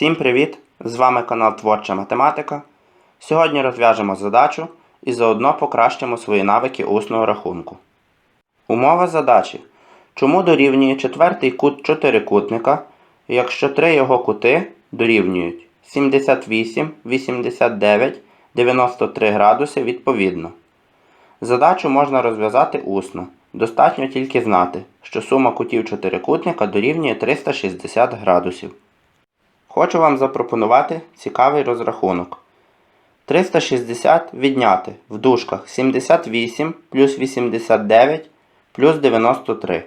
Всім привіт! З вами канал Творча Математика. Сьогодні розв'яжемо задачу і заодно покращимо свої навики усного рахунку. Умова задачі. Чому дорівнює четвертий кут чотирикутника, якщо три його кути дорівнюють 78, 89, 93 градуси відповідно. Задачу можна розв'язати усно. Достатньо тільки знати, що сума кутів чотирикутника дорівнює 360 градусів. Хочу вам запропонувати цікавий розрахунок. 360 відняти в дужках 78 плюс 89 плюс 93.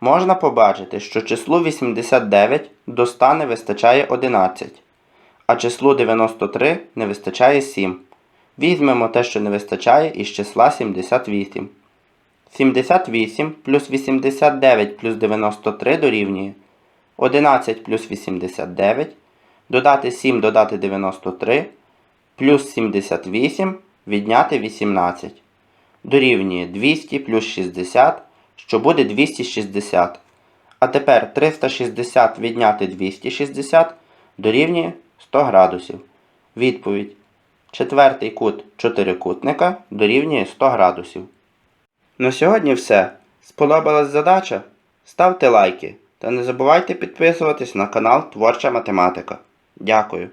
Можна побачити, що числу 89 до 100 не вистачає 11, а числу 93 не вистачає 7. Візьмемо те, що не вистачає, із числа 78. 78 плюс 89 плюс 93 дорівнює 11 плюс 89, додати 7 додати 93, плюс 78 відняти 18. Дорівнює 200 плюс 60, що буде 260. А тепер 360 відняти 260 дорівнює 100 градусів. Відповідь. Четвертий кут чотирикутника дорівнює 100 градусів. На сьогодні все. Сподобалась задача? Ставте лайки та не забувайте підписуватись на канал Творча Математика. Дякую.